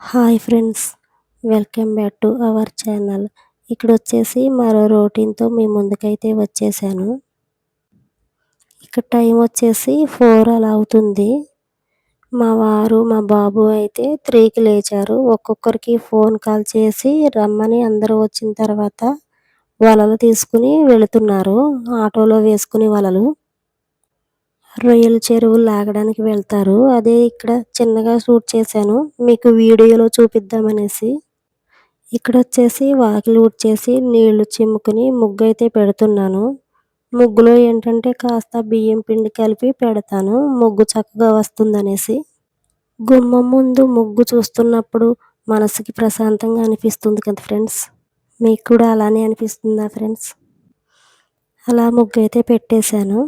Hi friends welcome back to our channel. ఇక్కడ వచ్చేసి మరో రొటీన్తో మీ ముందుకైతే వచ్చేసాను. ఇక్కడ టైం వచ్చేసి ఫోర్ అలా అవుతుంది. మా వారు మా బాబు అయితే త్రీకి లేచారు. ఒక్కొక్కరికి ఫోన్ కాల్ చేసి రమ్మని అందరూ వచ్చిన తర్వాత వలలు తీసుకుని వెళుతున్నారు. ఆటోలో వేసుకుని వలలు. రొయ్యల చెరువు లాగడానికి వెళ్తారు. అదే ఇక్కడ చిన్నగా షూట్ చేశాను. మీకు వీడియోలో చూపిద్దామనేసి. ఇక్కడ వచ్చేసి వాకిలి ఊడ్చేసి నీళ్ళు చిమ్ముకుని ముగ్గు అయితే పెడుతున్నాను. ముగ్గులో ఏంటంటే కాస్త బియ్యం పిండి కలిపి పెడతాను. ముగ్గు చక్కగా వస్తుందనేసి. గుమ్మం ముందు ముగ్గు చూస్తున్నప్పుడు మనసుకి ప్రశాంతంగా అనిపిస్తుంది కదా ఫ్రెండ్స్? మీకు కూడా అలానే అనిపిస్తుందా ఫ్రెండ్స్? అలా ముగ్గు అయితే పెట్టేశాను.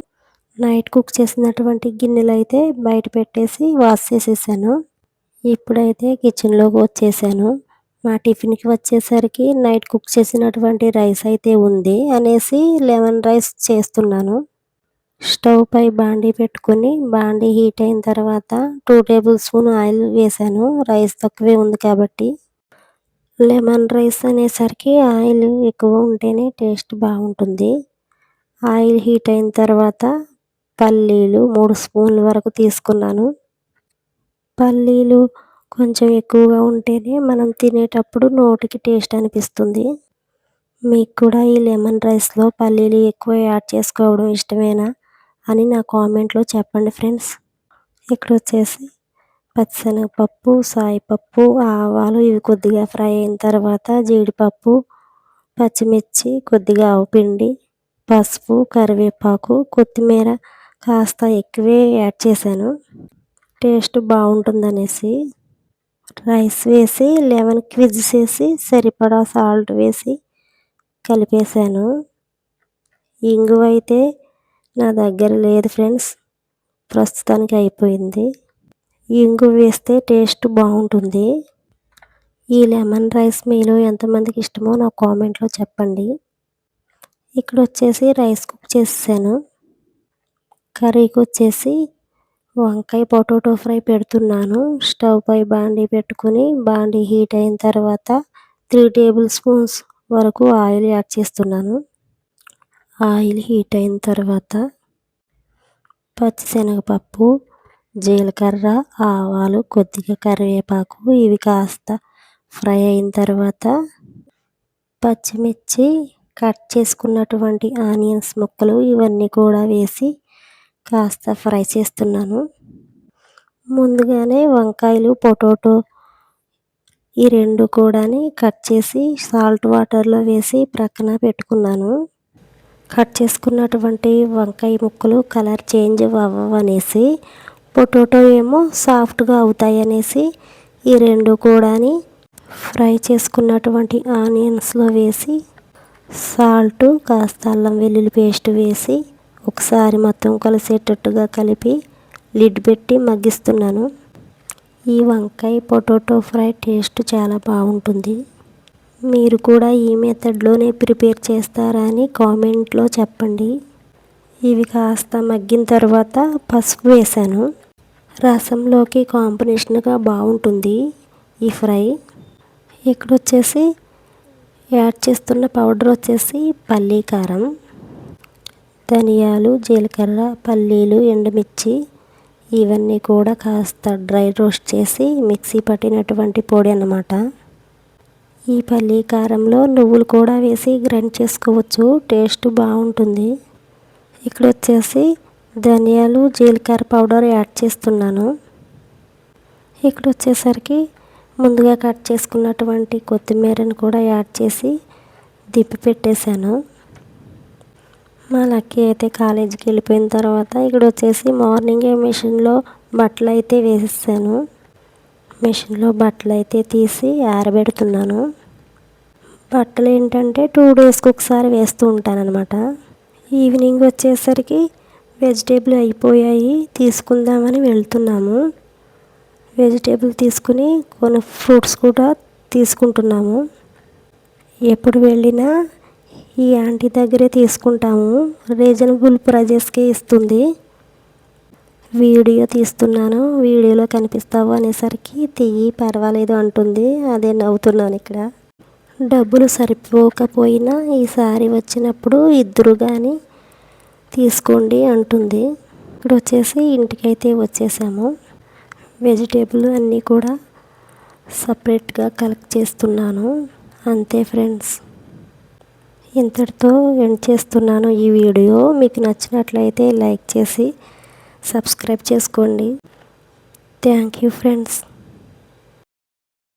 నైట్ కుక్ చేసినటువంటి గిన్నెలు అయితే బయట పెట్టేసి వాష్ చేసేసాను. ఇప్పుడైతే కిచెన్లోకి వచ్చేసాను. మా టిఫిన్కి వచ్చేసరికి నైట్ కుక్ చేసినటువంటి రైస్ అయితే ఉంది అనేసి లెమన్ రైస్ చేస్తున్నాను. స్టవ్ పై బాండీ పెట్టుకొని బాండీ హీట్ అయిన తర్వాత టూ టేబుల్ స్పూన్ ఆయిల్ వేసాను. రైస్ తక్కువే ఉంది కాబట్టి. లెమన్ రైస్ అనేసరికి ఆయిల్ ఎక్కువ ఉంటేనే టేస్ట్ బాగుంటుంది. ఆయిల్ హీట్ అయిన తర్వాత పల్లీలు మూడు స్పూన్ల వరకు తీసుకున్నాను. పల్లీలు కొంచెం ఎక్కువగా ఉంటేనే మనం తినేటప్పుడు నోటికి టేస్ట్ అనిపిస్తుంది. మీకు కూడా ఈ లెమన్ రైస్లో పల్లీలు ఎక్కువ యాడ్ చేసుకోవడం ఇష్టమేనా అని నా కామెంట్లో చెప్పండి ఫ్రెండ్స్. ఇక్కడ వచ్చేసి పచ్చిశనగపప్పు సాయిపప్పు ఆవాలు ఇవి కొద్దిగా ఫ్రై అయిన తర్వాత జీడిపప్పు పచ్చిమిర్చి కొద్దిగా ఆవు పిండి పసుపు కరివేపాకు కొత్తిమీర కాస్త ఎక్కువే యాడ్ చేశాను. టేస్ట్ బాగుంటుందనేసి రైస్ వేసి లెమన్ క్విజ్ చేసి సరిపడా సాల్ట్ వేసి కలిపేశాను. ఇంగువ అయితే నా దగ్గర లేదు ఫ్రెండ్స్. ప్రస్తుతానికి అయిపోయింది. ఇంగు వేస్తే టేస్ట్ బాగుంటుంది. ఈ లెమన్ రైస్ మీలో ఎంతమందికి ఇష్టమో నా కామెంట్లో చెప్పండి. ఇక్కడ వచ్చేసి రైస్ కుక్ చేసాను కర్రీకి వచ్చేసి వంకాయ పొటాటో ఫ్రై పెడుతున్నాను. స్టవ్ పై బాండీ పెట్టుకుని బాండీ హీట్ అయిన తర్వాత త్రీ టేబుల్ స్పూన్స్ వరకు ఆయిల్ యాడ్ చేస్తున్నాను. ఆయిల్ హీట్ అయిన తర్వాత పచ్చిశనగపప్పు జీలకర్ర ఆవాలు కొద్దిగా కరివేపాకు ఇవి కాస్త ఫ్రై అయిన తర్వాత పచ్చిమిర్చి కట్ చేసుకున్నటువంటి ఆనియన్స్ ముక్కలు ఇవన్నీ కూడా వేసి కాస్త ఫ్రై చేస్తున్నాను. ముందుగానే వంకాయలు పొటాటో ఈ రెండు కూడా కట్ చేసి సాల్ట్ వాటర్లో వేసి ప్రక్కన పెట్టుకున్నాను. కట్ చేసుకున్నటువంటి వంకాయ ముక్కలు కలర్ చేంజ్ అవ్వనేసి పొటాటో ఏమో సాఫ్ట్గా అవుతాయి అనేసి ఈ రెండు కూడా ఫ్రై చేసుకున్నటువంటి ఆనియన్స్లో వేసి సాల్ట్ కాస్త అల్లం వెల్లుల్లి పేస్ట్ వేసి ఒకసారి మొత్తం కలిసేటట్టుగా కలిపి లిడ్ పెట్టి మగ్గిస్తున్నాను. ఈ వంకాయ పొటాటో ఫ్రై టేస్ట్ చాలా బాగుంటుంది. మీరు కూడా ఈ మెథడ్లోనే ప్రిపేర్ చేస్తారా అని కామెంట్లో చెప్పండి. ఇవి కాస్త మగ్గిన తర్వాత పసుపు వేసాను రసంలోకి కాంబినేషన్గా బాగుంటుంది ఈ ఫ్రై. ఇక్కడ వచ్చేసి యాడ్ చేస్తున్న పౌడర్ వచ్చేసి పల్లీ కారం ధనియాలు జీలకర్ర పల్లీలు ఎండుమిర్చి ఇవన్నీ కూడా కాస్త డ్రై రోస్ట్ చేసి మిక్సీ పట్టినటువంటి పొడి అన్నమాట. ఈ పల్లీ కారంలో నువ్వులు కూడా వేసి గ్రైండ్ చేసుకోవచ్చు. టేస్ట్ బాగుంటుంది. ఇక్కడ వచ్చేసి ధనియాలు జీలకర్ర పౌడర్ యాడ్ చేస్తున్నాను. ఇక్కడ వచ్చేసరికి ముందుగా కట్ చేసుకున్నటువంటి కొత్తిమీరని కూడా యాడ్ చేసి దిప్పి పెట్టేశాను. మా లక్కీ అయితే కాలేజీకి వెళ్ళిపోయిన తర్వాత ఇక్కడ వచ్చేసి మార్నింగే మిషన్లో బట్టలు అయితే వేసేసాను. మిషన్లో బట్టలు అయితే తీసి ఆరబెడుతున్నాను. బట్టలు ఏంటంటే టూ డేస్కి ఒకసారి వేస్తూ ఉంటానన్నమాట. ఈవినింగ్ వచ్చేసరికి వెజిటేబుల్ అయిపోయాయి తీసుకుందామని వెళ్తున్నాము. వెజిటేబుల్ తీసుకుని కొన్ని ఫ్రూట్స్ కూడా తీసుకుంటున్నాము. ఎప్పుడు వెళ్ళినా ఈ యాంటీ దగ్గరే తీసుకుంటాము. రీజనబుల్ ప్రైజెస్కే ఇస్తుంది. వీడియో తీస్తున్నాను. వీడియోలో కనిపిస్తావు అనేసరికి తీయి పర్వాలేదు అంటుంది. అదే నవ్వుతున్నాను ఇక్కడ. డబ్బులు సరిపోకపోయినా ఈసారి వచ్చినప్పుడు ఇద్దరు కానీ తీసుకోండి అంటుంది. ఇక్కడ వచ్చేసి ఇంటికైతే వచ్చేసాము. వెజిటేబుల్ అన్నీ కూడా సపరేట్గా కలెక్ట్ చేస్తున్నాను. అంతే ఫ్రెండ్స్. ఇంతటితో ఎండ్ చేస్తున్నాను ఈ వీడియో. మీకు నచ్చినట్లయితే లైక్ చేసి సబ్స్క్రైబ్ చేసుకోండి. Thank you friends.